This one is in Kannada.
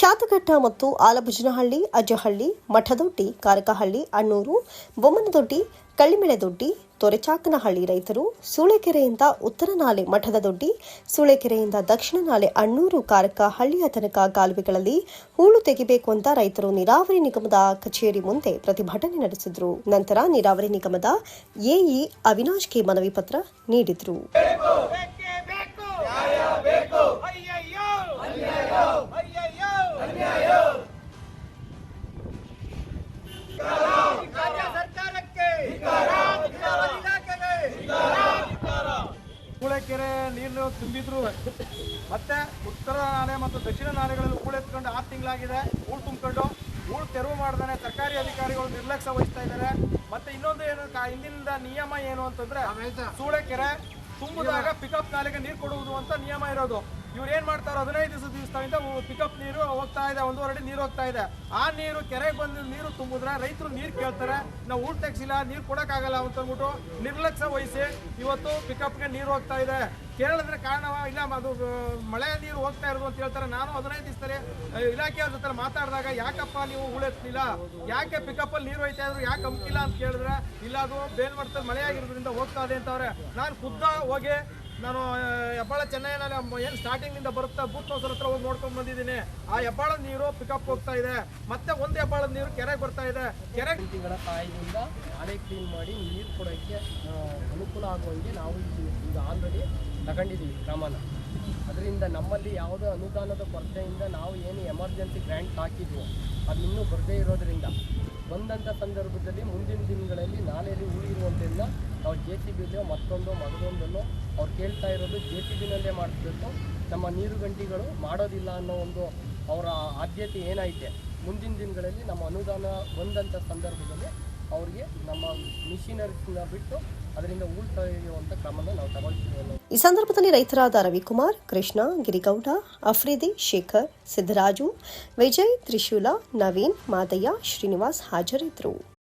ಚಾತಘಟ್ಟ ಮತ್ತು ಆಲಭುಜನಹಳ್ಳಿ, ಅಜ್ಜಹಳ್ಳಿ, ಮಠದೊಡ್ಡಿ, ಕಾರಕಹಳ್ಳಿ, ಅಣ್ಣೂರು, ಬೊಮ್ಮನದೊಡ್ಡಿ, ಕಳ್ಳಿಮೆಳೆದೊಡ್ಡಿ, ತೊರೆಚಾಕನಹಳ್ಳಿ ರೈತರು, ಸೂಳೆಕೆರೆಯಿಂದ ಉತ್ತರ ನಾಲೆ ಮಠದ ದೊಡ್ಡಿ ಸೂಳೆಕೆರೆಯಿಂದ ದಕ್ಷಿಣ ನಾಲೆ ಅಣ್ಣೂರು ಕಾರಕ ಹಳ್ಳಿಯ ತನಕ ಕಾಲುವೆಗಳಲ್ಲಿ ಹೂಳು ತೆಗಿಬೇಕು ಅಂತ ರೈತರು ನೀರಾವರಿ ನಿಗಮದ ಕಚೇರಿ ಮುಂದೆ ಪ್ರತಿಭಟನೆ ನಡೆಸಿದ್ರು. ನಂತರ ನೀರಾವರಿ ನಿಗಮದ ಎಇ ಅವಿನಾಶ್ಗೆ ಮನವಿ ಪತ್ರ ನೀಡಿದ್ರು. ಕೂಳೆಕೆರೆ ನೀರು ತುಂಬಿದ್ರು. ಮತ್ತೆ ಉತ್ತರ ನಾಲೆ ಮತ್ತು ದಕ್ಷಿಣ ನಾಲೆಗಳಲ್ಲಿ ಹೂಳೆತ್ಕೊಂಡು ಆರು ತಿಂಗಳಾಗಿದೆ. ಹೂಳು ತುಂಬಿಕೊಂಡು ಹೂಳು ತೆರವು ಮಾಡ್ದಾನೆ ಸರ್ಕಾರಿ ಅಧಿಕಾರಿಗಳು ನಿರ್ಲಕ್ಷ್ಯ ವಹಿಸ್ತಾ ಇದ್ದಾರೆ. ಮತ್ತೆ ಇನ್ನೊಂದು ಏನು ಇಲ್ಲಿಂದ ಹಿಂದಿನಿಂದ ನಿಯಮ ಏನು ಅಂತಂದ್ರೆ ಸೂಳೆಕೆರೆ ತುಂಬಿದಾಗ ಪಿಕಪ್ ನಾಲೆಗೆ ನೀರು ಕೊಡುವುದು ಅಂತ ನಿಯಮ ಇರೋದು. ಇವ್ರು ಏನ್ ಮಾಡ್ತಾರೆ ಹದಿನೈದು ದಿವಸ ದಿವಸದಿಂದ ಪಿಕಪ್ ನೀರು ಹೋಗ್ತಾ ಇದೆ ಒಂದೂವರೆ ಅಡಿ ನೀರು ಹೋಗ್ತಾ ಇದೆ. ಆ ನೀರು ಕೆರೆಗೆ ಬಂದ ನೀರು ತುಂಬಿದ್ರೆ ರೈತರು ನೀರು ಕೇಳ್ತಾರೆ. ನಾವು ಊಟ ತೆಗ್ಸಿಲ್ಲ, ನೀರು ಕೊಡೋಕ್ಕಾಗಲ್ಲ ಅಂತ ಅಂದ್ಬಿಟ್ಟು ನಿರ್ಲಕ್ಷ್ಯ ವಹಿಸಿ ಇವತ್ತು ಪಿಕಪ್ಗೆ ನೀರು ಹೋಗ್ತಾ ಇದೆ. ಕೇಳಿದ್ರೆ ಕಾರಣವ? ಇಲ್ಲ, ಅದು ಮಳೆ ನೀರು ಹೋಗ್ತಾ ಇರೋದು ಅಂತ ಹೇಳ್ತಾರೆ. ನಾನು ಹದಿನೈದು ದಿವಸದಲ್ಲಿ ಇಲಾಖೆಯವ್ರ ಜೊತೆ ಮಾತಾಡಿದಾಗ ಯಾಕಪ್ಪ ನೀವು ಉಳಿಸ್ಲಿಲ್ಲ ಯಾಕೆ ಪಿಕಪ್ ಅಲ್ಲಿ ನೀರು ಹೋಯ್ತಾ ಇದ್ರು? ಯಾಕೆ ಹಂಪಿಲ್ಲ ಅಂತ ಕೇಳಿದ್ರೆ, ಇಲ್ಲ, ಅದು ಬೇಲ್ಮಟ್ಟದಲ್ಲಿ ಮಳೆ ಆಗಿರೋದ್ರಿಂದ ಹೋಗ್ತಾ ಇದೆ ಅಂತವ್ರೆ. ನಾನು ಖುದ್ದ ಹೋಗಿ ನಾನು ಹೆಬ್ಬಾಳ ಚೆನ್ನೈನಲ್ಲಿ ಏನು ಸ್ಟಾರ್ಟಿಂಗಿಂದ ಬರುತ್ತಾ? ಬೂತ್ ಹೌಸ್ ಹತ್ರ ಹೋಗಿ ನೋಡ್ಕೊಂಡು ಬಂದಿದ್ದೀನಿ. ಆ ಹೆಬ್ಬಾಳದ ನೀರು ಪಿಕಪ್ ಹೋಗ್ತಾ ಇದೆ. ಮತ್ತೆ ಒಂದು ಹೆಬ್ಬಾಳದ ನೀರು ಕೆರೆಗೆ ಬರ್ತಾ ಇದೆ. ಕೆರೆ ತಿಂಗಳ ಸಹಾಯದಿಂದ ನಾಲೆ ಕ್ಲೀನ್ ಮಾಡಿ ನೀರು ಕೊಡೋಕ್ಕೆ ಅನುಕೂಲ ಆಗುವಂಗೆ ನಾವು ಈಗ ಆಲ್ರೆಡಿ ತಗೊಂಡಿದ್ದೀವಿ ಕ್ರಮನ. ಅದರಿಂದ ನಮ್ಮಲ್ಲಿ ಯಾವುದೇ ಅನುದಾನದ ಕೊರತೆಯಿಂದ ನಾವು ಏನು ಎಮರ್ಜೆನ್ಸಿ ಗ್ರ್ಯಾಂಟ್ ಹಾಕಿದ್ವು ಅದು ಇನ್ನೂ ಬರದೇ ಇರೋದ್ರಿಂದ ಬಂದಂಥ ಸಂದರ್ಭದಲ್ಲಿ ಮುಂದಿನ ದಿನಗಳಲ್ಲಿ ನಾಲೆಯಲ್ಲಿ ಉಳಿರುವಂತೆಲ್ಲ ನಾವು ಜೆ ಸಿ ಬಿಲೋ ಮತ್ತೊಂದು ಮಗದೊಂದನ್ನು ಅವ್ರು ಕೇಳ್ತಾ ಇರೋದು ಜೆ ಸಿ ಬಿನಲ್ಲೇ ಮಾಡಿಸ್ಬೇಕು ನಮ್ಮ ನೀರು ಗಂಟಿಗಳು ಮಾಡೋದಿಲ್ಲ ಅನ್ನೋ ಒಂದು ಅವರ ಆದ್ಯತೆ ಏನೈತೆ ಮುಂದಿನ ದಿನಗಳಲ್ಲಿ ನಮ್ಮ ಅನುದಾನ ಬಂದಂಥ ಸಂದರ್ಭದಲ್ಲಿ ಅವ್ರಿಗೆ ನಮ್ಮ ಮಿಷಿನರಿನ ಬಿಟ್ಟು ಅದರಿಂದ ತೆಗೆಯುವಂಥ ಕ್ರಮನ ನಾವು ತಗೊಳ್ತೀವಿ ಈ ಸಂದರ್ಭದಲ್ಲಿ ರೈತರಾದ ರವಿಕುಮಾರ್, ಕೃಷ್ಣ, ಗಿರಿಗೌಡ, ಅಫ್ರಿದಿ, ಶೇಖರ್, ಸಿದ್ದರಾಜು, ವಿಜಯ್, ತ್ರಿಶೂಲ, ನವೀನ್, ಮಾದಯ್ಯ, ಶ್ರೀನಿವಾಸ್ ಹಾಜರಿದ್ದರು.